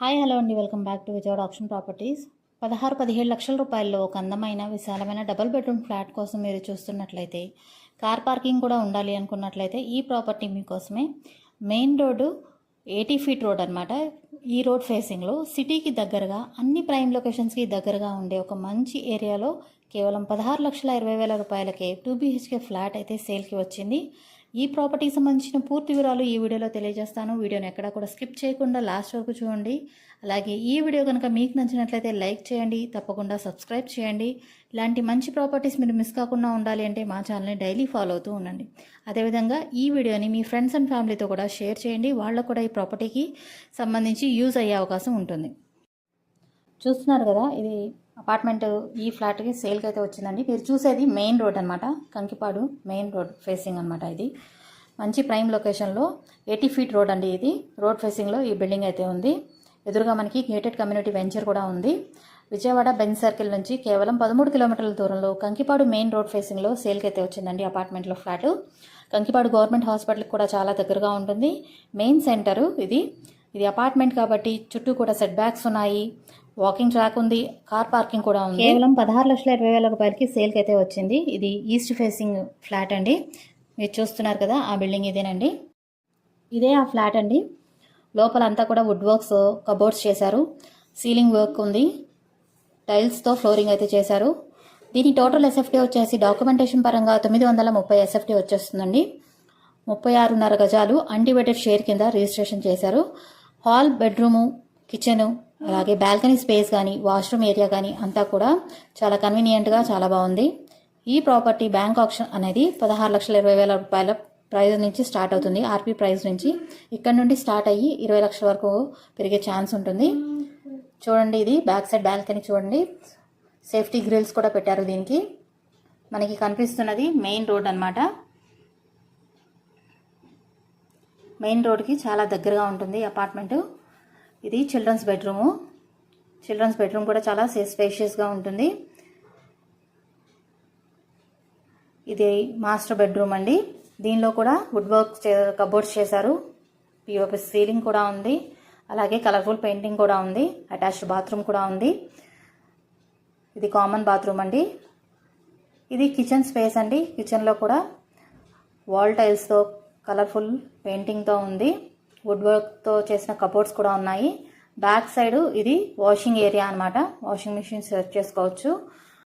Hi hello అండి. Welcome back to Vijayawada option properties. పదహారు పదిహేడు లక్షల రూపాయల్లో ఒక అందమైన విశాలమైన డబుల్ బెడ్రూమ్ ఫ్లాట్ కోసం మీరు చూస్తున్నట్లయితే కార్ పార్కింగ్ కూడా ఉండాలి అనుకున్నట్లయితే ఈ ప్రాపర్టీ మీకోసమే main road eighty feet road అనమాట ఈ రోడ్ ఫేసింగ్లో సిటీకి దగ్గరగా అన్ని ప్రైమ్ లొకేషన్స్కి దగ్గరగా ఉండే ఒక మంచి ఏరియాలో కేవలం పదహారు లక్షల ఇరవై వేల రూపాయలకే టూ బీహెచ్కే ఫ్లాట్ అయితే సేల్కి వచ్చింది. ఈ ప్రాపర్టీకి సంబంధించిన పూర్తి వివరాలు ఈ వీడియోలో తెలియజేస్తాను. వీడియోని ఎక్కడా కూడా స్కిప్ చేయకుండా లాస్ట్ వరకు చూడండి. అలాగే ఈ వీడియో కనుక మీకు నచ్చినట్లయితే లైక్ చేయండి తప్పకుండా సబ్స్క్రైబ్ చేయండి. ఇలాంటి మంచి ప్రాపర్టీస్ మీరు మిస్ కాకుండా ఉండాలి అంటే మా ఛానల్ని డైలీ ఫాలో అవుతూ ఉండండి. అదేవిధంగా ఈ వీడియోని మీ ఫ్రెండ్స్ అండ్ ఫ్యామిలీతో కూడా షేర్ చేయండి. వాళ్ళకు కూడా ఈ ప్రాపర్టీకి సంబంధించి యూజ్ అయ్యే అవకాశం ఉంటుంది. చూస్తున్నారు కదా ఇది అపార్ట్మెంట్ ఈ ఫ్లాట్కి సేల్కి అయితే వచ్చిందండి. మీరు చూసేది మెయిన్ రోడ్ అనమాట కంకిపాడు మెయిన్ రోడ్ ఫేసింగ్ అనమాట ఇది. మంచి ప్రైమ్ లొకేషన్లో ఎయిటీ ఫీట్ రోడ్ అండి ఇది. రోడ్ ఫేసింగ్లో ఈ బిల్డింగ్ అయితే ఉంది. ఎదురుగా మనకి గేటెడ్ కమ్యూనిటీ వెంచర్ కూడా ఉంది. విజయవాడ బెంజ్ సర్కిల్ నుంచి కేవలం పదమూడు కిలోమీటర్ల దూరంలో కంకిపాడు మెయిన్ రోడ్ ఫేసింగ్లో సేల్కి అయితే వచ్చిందండి అపార్ట్మెంట్లో ఫ్లాట్. కంకిపాడు గవర్నమెంట్ హాస్పిటల్కి కూడా చాలా దగ్గరగా ఉంటుంది. మెయిన్ సెంటరు ఇది. ఇది అపార్ట్మెంట్ కాబట్టి చుట్టూ కూడా సెట్ బ్యాక్స్ ఉన్నాయి. వాకింగ్ ట్రాక్ ఉంది కార్ పార్కింగ్ కూడా ఉంది. కేవలం పదహారు లక్షల ఇరవై వేల రూపాయలకి సేల్కి అయితే వచ్చింది. ఇది ఈస్ట్ ఫేసింగ్ ఫ్లాట్ అండి. మీరు చూస్తున్నారు కదా ఆ బిల్డింగ్ ఇదేనండి. ఇదే ఆ ఫ్లాట్ అండి. లోపల అంతా కూడా వుడ్ వర్క్స్ కబోర్డ్స్ చేశారు. సీలింగ్ వర్క్ ఉంది. టైల్స్తో ఫ్లోరింగ్ అయితే చేశారు. దీని టోటల్ ఎస్ఎఫ్టీ వచ్చేసి డాక్యుమెంటేషన్ పరంగా తొమ్మిది వందల ముప్పై ఎస్ఎఫ్టీ వచ్చేస్తుందండి. ముప్పై ఆరున్నర గజాలు అన్డివైడెడ్ షేర్ కింద రిజిస్ట్రేషన్ చేశారు. హాల్ బెడ్రూము కిచెను అలాగే బాల్కనీ స్పేస్ కానీ వాష్రూమ్ ఏరియా కానీ అంతా కూడా చాలా కన్వీనియంట్గా చాలా బాగుంది. ఈ ప్రాపర్టీ బ్యాంక్ ఆప్షన్ అనేది పదహారు లక్షల ఇరవై వేల రూపాయల ప్రైస్ నుంచి స్టార్ట్ అవుతుంది ఆర్పీ ప్రైస్ నుంచి. ఇక్కడ నుండి స్టార్ట్ అయ్యి ఇరవై లక్షల వరకు పెరిగే ఛాన్స్ ఉంటుంది. చూడండి ఇది బ్యాక్ సైడ్ బాల్కనీ చూడండి. సేఫ్టీ గ్రిల్స్ కూడా పెట్టారు దీనికి. మనకి కనిపిస్తున్నది మెయిన్ రోడ్ అన్నమాట. మెయిన్ రోడ్కి చాలా దగ్గరగా ఉంటుంది అపార్ట్మెంట్. ఇది చిల్డ్రన్స్ బెడ్రూము చిల్డ్రన్స్ బెడ్రూమ్ కూడా చాలా స్పేషియస్గా ఉంటుంది. ఇది మాస్టర్ బెడ్రూమ్ అండి. దీనిలో కూడా వుడ్ వర్క్ కబోర్డ్స్ చేశారు. పిఓపి సీలింగ్ కూడా ఉంది. అలాగే కలర్ఫుల్ పెయింటింగ్ కూడా ఉంది. అటాచ్డ్ బాత్రూమ్ కూడా ఉంది. ఇది కామన్ బాత్రూమ్ అండి. ఇది కిచెన్ స్పేస్ అండి. కిచెన్లో కూడా వాల్ టైల్స్తో కలర్ఫుల్ పెయింటింగ్తో ఉంది. వుడ్ వర్క్తో చేసిన కబోర్డ్స్ కూడా ఉన్నాయి. బ్యాక్ సైడ్ ఇది వాషింగ్ ఏరియా అనమాట వాషింగ్ మిషన్ సెర్చ్ చేసుకోవచ్చు.